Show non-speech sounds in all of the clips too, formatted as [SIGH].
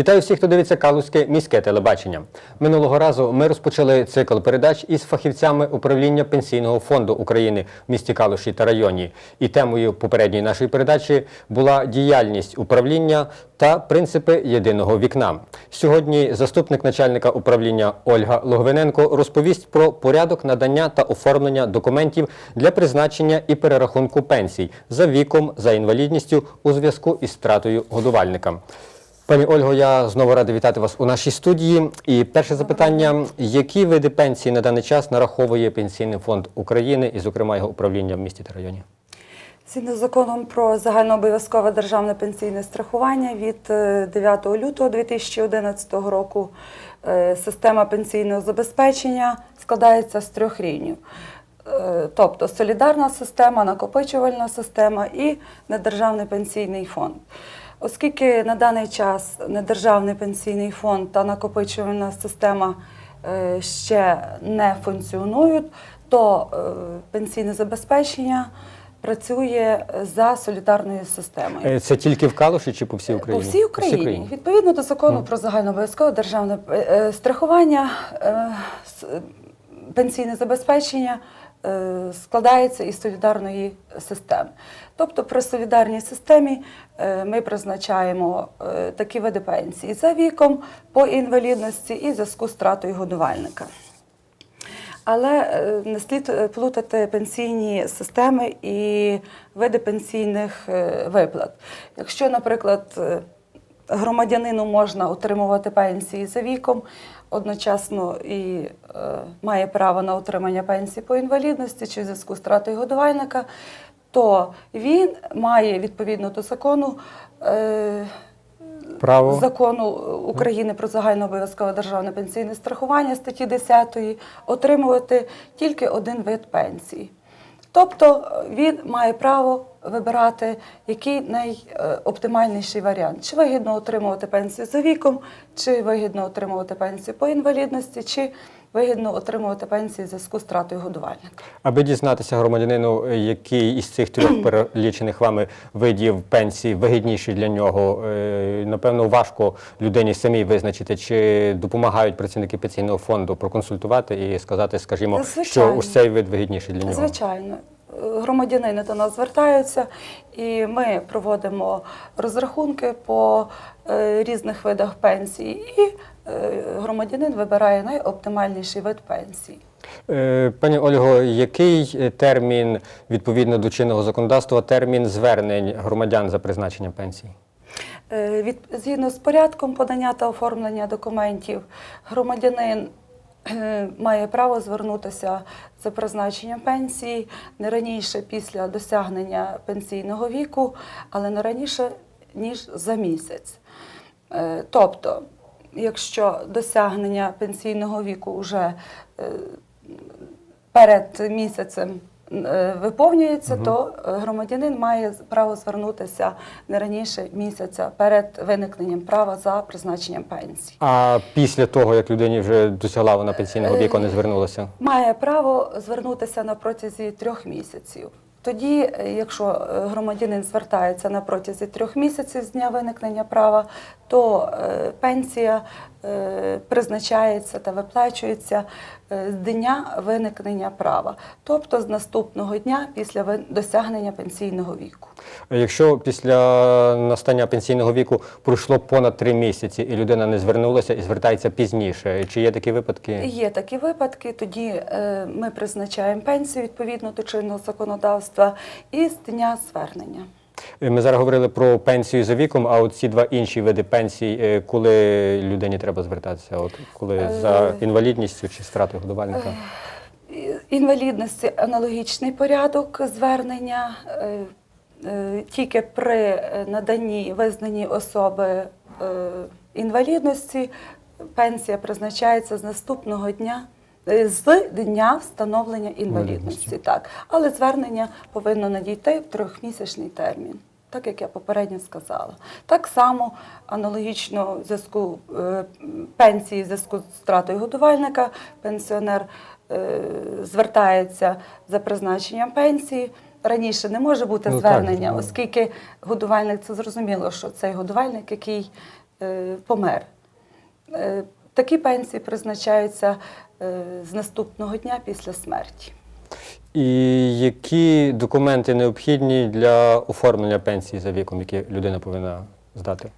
Вітаю всіх, хто дивиться Калузьке міське телебачення. Минулого разу ми розпочали цикл передач із фахівцями управління Пенсійного фонду України в місті Калуші та районі. І темою попередньої нашої передачі була діяльність управління та принципи єдиного вікна. Сьогодні заступник начальника управління Ольга Логвиненко розповість про порядок надання та оформлення документів для призначення і перерахунку пенсій за віком, за інвалідністю у зв'язку із стратою годувальника. Пані Ольго, я знову радий вітати вас у нашій студії. І перше запитання: які види пенсії на даний час нараховує Пенсійний фонд України і, зокрема, його управління в місті та районі? Згідно з законом про загальнообов'язкове державне пенсійне страхування від е, 9 лютого 2011 року е, система пенсійного забезпечення складається з трьох рівнів. Е, Тобто солідарна система, накопичувальна система і недержавний пенсійний фонд. Оскільки на даний час недержавний пенсійний фонд та накопичувальна система е, ще не функціонують, то е, пенсійне забезпечення працює за солідарною системою. Е, Це тільки в Калуші чи по всій Україні? По Україні? всій Україні. Відповідно до закону про загальнообов'язкове державне страхування, пенсійне забезпечення складається із солідарної системи. Тобто при солідарній системі е, ми призначаємо е, такі види пенсії за віком, по інвалідності і в зв'язку з втратою годувальника. Але е, не слід е, плутати пенсійні системи і види пенсійних е, виплат. Якщо, наприклад, е, громадянину можна отримувати пенсії за віком, одночасно і е, має право на отримання пенсії по інвалідності чи в зв'язку з втратою годувальника, то він має відповідно до закону. Е, Право. закону України про загальнообов'язкове державне пенсійне страхування статті 10 отримувати тільки один вид пенсії. Тобто він має право вибирати, який найоптимальніший варіант: чи вигідно отримувати пенсію за віком, чи вигідно отримувати пенсію по інвалідності, чи вигідно отримувати пенсію в зв'язку з втратою годувальника. Аби дізнатися громадянину, який із цих трьох [CLEARS THROAT] перелічених вами видів пенсії вигідніший для нього, е, напевно, важко людині самій визначити, чи допомагають працівники пенсійного фонду проконсультувати і сказати, скажімо, що Звичайно. ось цей вид вигідніший для нього. Звичайно. Громадянини до нас звертаються, і ми проводимо розрахунки по е, різних видах пенсії, і е, громадянин вибирає найоптимальніший вид пенсії. Е, Пані Ольго, який термін відповідно до чинного законодавства, термін звернень громадян за призначенням пенсії? Від, згідно з порядком подання та оформлення документів, громадянин має право звернутися за призначенням пенсії не раніше після досягнення пенсійного віку, але не раніше, ніж за місяць. Е, Тобто, якщо досягнення пенсійного віку вже е, перед місяцем е, виповнюється, то е, громадянин має право звернутися не раніше місяця перед виникненням права за призначенням пенсії. А після того, як людині вже досягла вона пенсійного віку, не звернулася? Має право звернутися на протязі трьох місяців. Тоді, е, якщо е, громадянин звертається на протязі трьох місяців з дня виникнення права, то е, пенсія е, призначається та виплачується е, з дня виникнення права, тобто з наступного дня після досягнення пенсійного віку. Якщо після настання пенсійного віку пройшло понад три місяці і людина не звернулася і звертається пізніше, чи є такі випадки? Є такі випадки, тоді е, ми призначаємо пенсію відповідно до чинного законодавства і з дня звернення. Ми зараз говорили про пенсію за віком, а от ці два інші види пенсій, е, коли людині треба звертатися? От коли за інвалідністю чи стратою годувальника? Інвалідності аналогічний порядок звернення. е, е, Тільки при е, наданні визнанні особи е, інвалідності пенсія призначається з наступного дня. е, З дня встановлення інвалідності, Інвалідності. так. Але звернення повинно надійти в трьохмісячний термін, так як я попередньо сказала. Так само аналогічно в зв'язку е, пенсії в зв'язку з втратою годувальника, пенсіонер е, звертається за призначенням пенсії. Раніше не може бути Ну, звернення, ну. оскільки годувальник це зрозуміло, що цей годувальник, який е, помер. Е, Такі пенсії призначаються е, з наступного дня після смерті. І які документи необхідні для оформлення пенсії за віком, які людина повинна здати?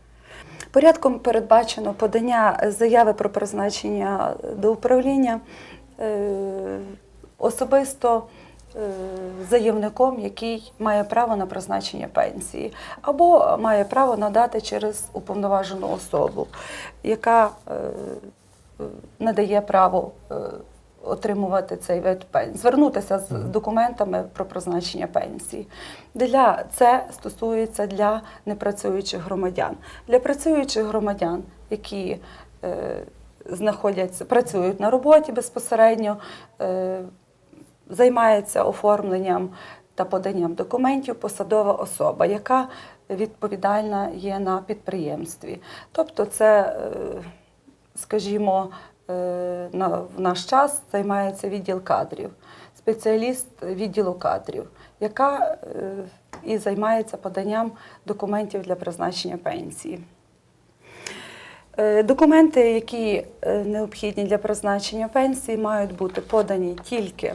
Порядком передбачено подання заяви про призначення до управління е, особисто е, заявником, який має право на призначення пенсії, або має право надати через уповноважену особу, яка е, надає право отримувати цей вид пенсії, звернутися з документами про призначення пенсії. Для це стосується для непрацюючих громадян. Для працюючих громадян, які е, знаходяться, працюють на роботі безпосередньо, е, займається оформленням та поданням документів посадова особа, яка відповідальна є на підприємстві. Тобто, це, е, скажімо, на, в наш час займається відділ кадрів, спеціаліст відділу кадрів, яка е, і займається поданням документів для призначення пенсії. Е, Документи, які е, необхідні для призначення пенсії, мають бути подані тільки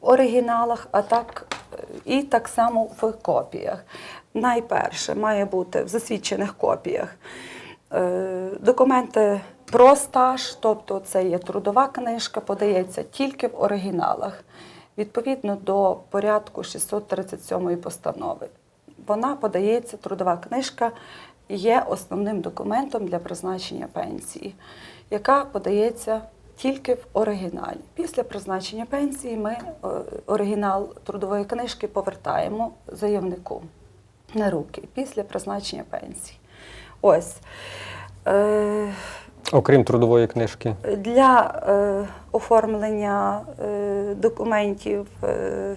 в оригіналах, а так е, і так само в копіях. Найперше має бути в засвідчених копіях е, документи про стаж, тобто це є трудова книжка, подається тільки в оригіналах, відповідно до порядку 637 постанови. Вона подається, трудова книжка є основним документом для призначення пенсії, яка подається тільки в оригіналі. Після призначення пенсії ми е, оригінал трудової книжки повертаємо заявнику на руки після призначення пенсії. Ось. Е, Окрім трудової книжки. для е, оформлення е, документів е,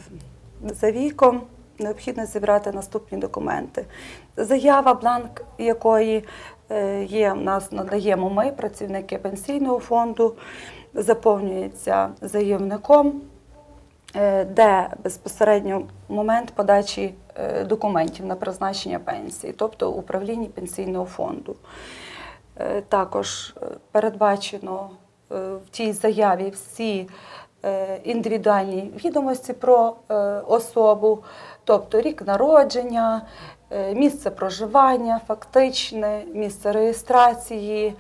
за віком необхідно зібрати наступні документи. Заява, бланк якої е, є, нас надаємо ми, працівники пенсійного фонду, заповнюється заявником, е, де безпосередньо момент подачі е, документів на призначення пенсії, тобто управління пенсійного фонду. Е, Також е, передбачено е, в тій заяві всі індивідуальні відомості про особу, тобто рік народження, місце проживання, фактичне, місце реєстрації,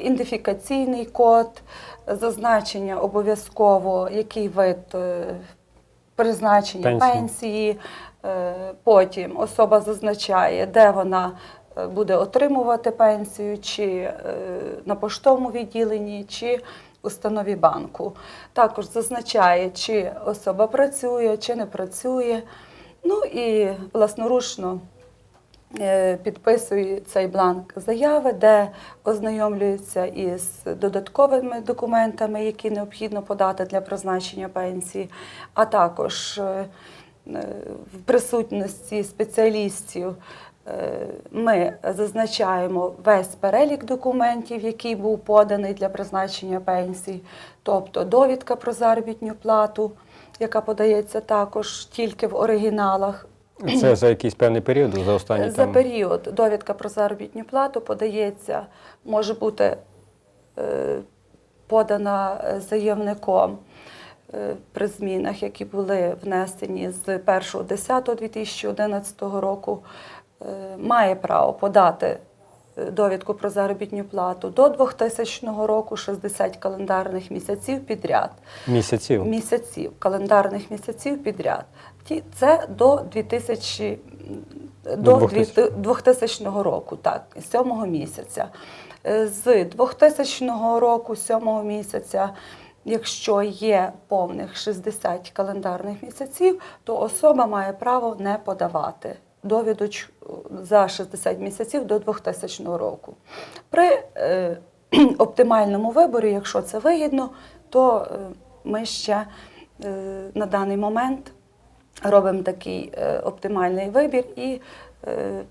ідентифікаційний код, зазначення обов'язково, який вид призначення Пенсії. пенсії. Потім особа зазначає, де вона буде отримувати пенсію, чи е, на поштовому відділенні, чи установі банку. Також зазначає, чи особа працює, чи не працює. Ну і власноручно е, підписує цей бланк заяви, де ознайомлюється із додатковими документами, які необхідно подати для призначення пенсії, а також е, в присутності спеціалістів ми зазначаємо весь перелік документів, який був поданий для призначення пенсії, тобто довідка про заробітну плату, яка подається також тільки в оригіналах. Це за якийсь певний період, за останні За там. період довідка про заробітну плату подається, може бути е, подана е, заявником е, при змінах, які були внесені з 1.10.2011 року, е, має право подати е, довідку про заробітну плату до 2000 року 60 календарних місяців підряд Місяців. місяців, календарних місяців підряд. Це до 2000, до 2000. 2000 року, так, з сьомого місяця. Е, З 2000 року, сьомого місяця, якщо є повних 60 календарних місяців, то особа має право не подавати довідоч за 60 місяців до 2000 року. При е, [CLEARS THROAT] оптимальному виборі, якщо це вигідно, то е, ми ще е, на даний момент робимо такий оптимальний вибір і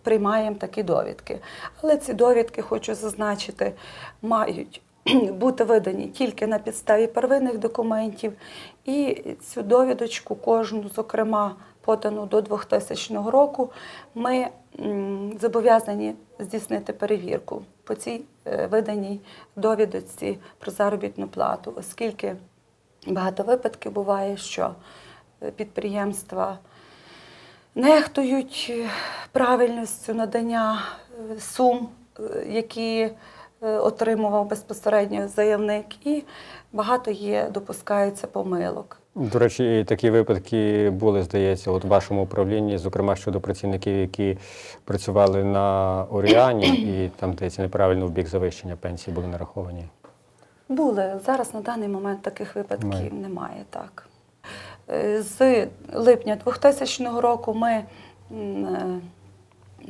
приймаємо такі довідки. Але ці довідки, хочу зазначити, мають [CLEARS THROAT] бути видані тільки на підставі первинних документів, і цю довідочку кожну, зокрема, подану до 2000 року, ми зобов'язані здійснити перевірку по цій е, виданій довідочці про заробітну плату, оскільки багато випадків буває, що е, підприємства нехтують е, правильністю надання сум, які отримував безпосередньо заявник, і багато є, допускається помилок. До речі, такі випадки були, здається, от в вашому управлінні, зокрема щодо працівників, які працювали на Оріані, і там, здається, неправильно в бік завищення пенсії були нараховані. Були зараз на даний момент таких випадків Немає. немає. так. Е, З липня 2000 року ми е,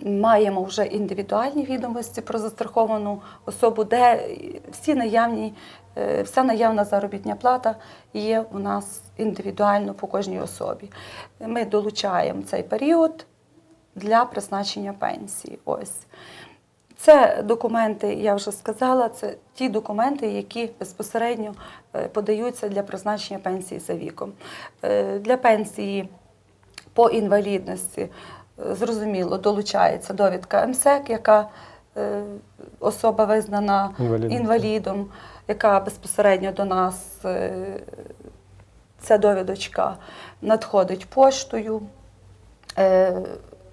маємо вже індивідуальні відомості про застраховану особу, де всі наявні, е, вся наявна заробітня плата є у нас індивідуально по кожній особі. Ми долучаємо цей період для призначення пенсії. Ось. Це документи, я вже сказала, це ті документи, які безпосередньо е, подаються для призначення пенсії за віком. Е, Для пенсії по інвалідності, зрозуміло, долучається довідка МСЕК, яка е, особа визнана Інвалідом. інвалідом, яка безпосередньо до нас, е, ця довідочка надходить поштою е,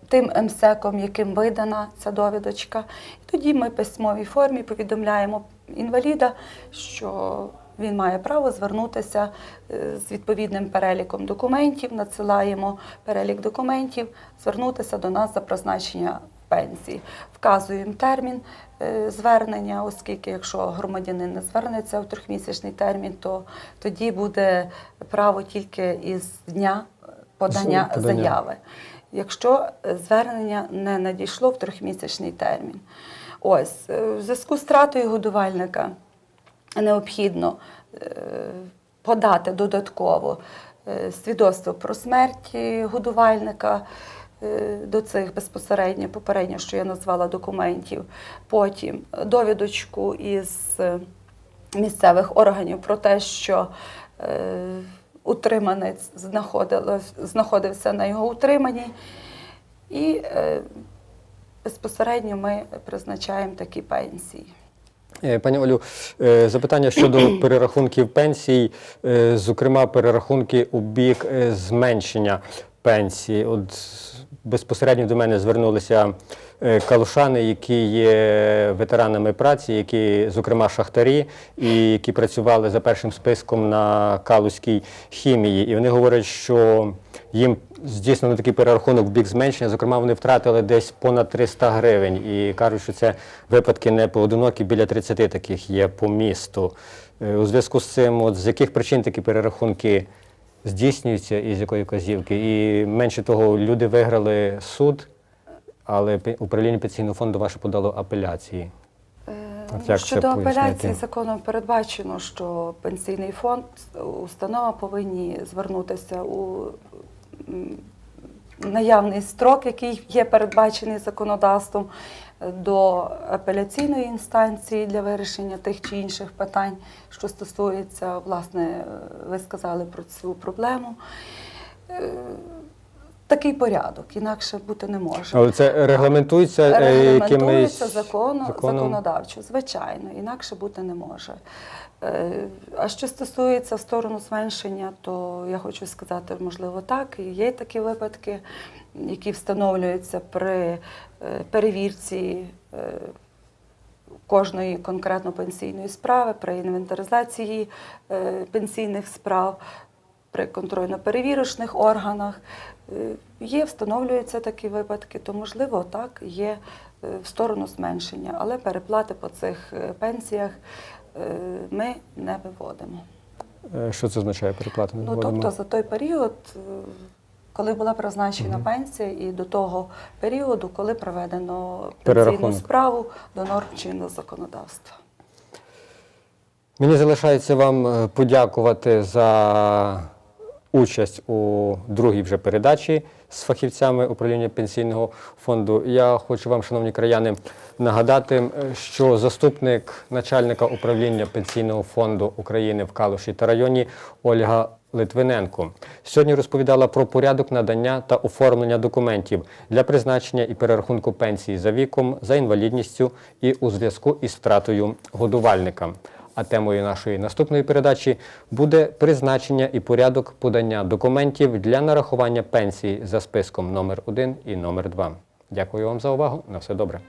тим МСЕКом, яким видана ця довідочка. І тоді ми в письмовій формі повідомляємо інваліда, що він має право звернутися е, з відповідним переліком документів, надсилаємо перелік документів, звернутися до нас за призначення пенсії. Вказуємо термін е, звернення, оскільки якщо громадянин не звернеться у трьохмісячний термін, то тоді буде право тільки із дня подання Подання. заяви. Якщо е, звернення не надійшло в трьохмісячний термін. Ось, в зв'язку з втратою годувальника необхідно е, подати додатково е, свідоцтво про смерть годувальника е, до цих безпосередньо, попередньо, що я назвала документів. Потім довідочку із місцевих органів про те, що утриманець знаходився на його утриманні. І безпосередньо ми призначаємо такі пенсії. Е, Пані Олю, е, запитання щодо [CLEARS THROAT] перерахунків пенсій, е, зокрема, перерахунки у бік зменшення пенсії. От безпосередньо до мене звернулися калушани, які є ветеранами праці, які, зокрема, шахтарі, і які працювали за першим списком на Калузькій хімії. І вони говорять, що їм здійснено такий перерахунок в бік зменшення. Зокрема, вони втратили десь понад 300 гривень і кажуть, що це випадки не поодинокі, біля 30 таких є по місту. Е, У зв'язку з цим, от з яких причин такі перерахунки здійснюються і з якої вказівки? І менше того, люди виграли суд, але управління пенсійного фонду ваше подало апеляції. Е, як Щодо апеляції законом передбачено, що пенсійний фонд, установа повинні звернутися у наявний строк, який є передбачений законодавством, е, до апеляційної інстанції для вирішення тих чи інших питань, що стосується, власне, е, ви сказали про цю проблему. Е, Такий порядок, інакше бути не може. Але це регламентується Регламентується якимись законом? законодавчо, звичайно, інакше бути не може. Е, А що стосується в сторону зменшення, то я хочу сказати, можливо, так. І є такі випадки, які встановлюються при е, перевірці е, кожної конкретно пенсійної справи, при інвентаризації пенсійних справ, при контрольно-перевірочних органах. Є, встановлюються такі випадки, то можливо так є в сторону зменшення, але переплати по цих пенсіях ми не виводимо. Е, Що це означає переплата? не Ну тобто за той період, е, коли була призначена пенсія, і до того періоду, коли проведено пенсійну справу до норм чинного законодавства. Мені залишається вам е, подякувати за участь у другій вже передачі з фахівцями управління пенсійного фонду. Я хочу вам, шановні краяни, нагадати, що заступник начальника управління пенсійного фонду України в Калуші та районі Ольга Литвиненко сьогодні розповідала про порядок надання та оформлення документів для призначення і перерахунку пенсії за віком, за інвалідністю і у зв'язку із втратою годувальника. А темою нашої наступної передачі буде призначення і порядок подання документів для нарахування пенсії за списком номер 1 і номер 2. Дякую вам за увагу. На все добре.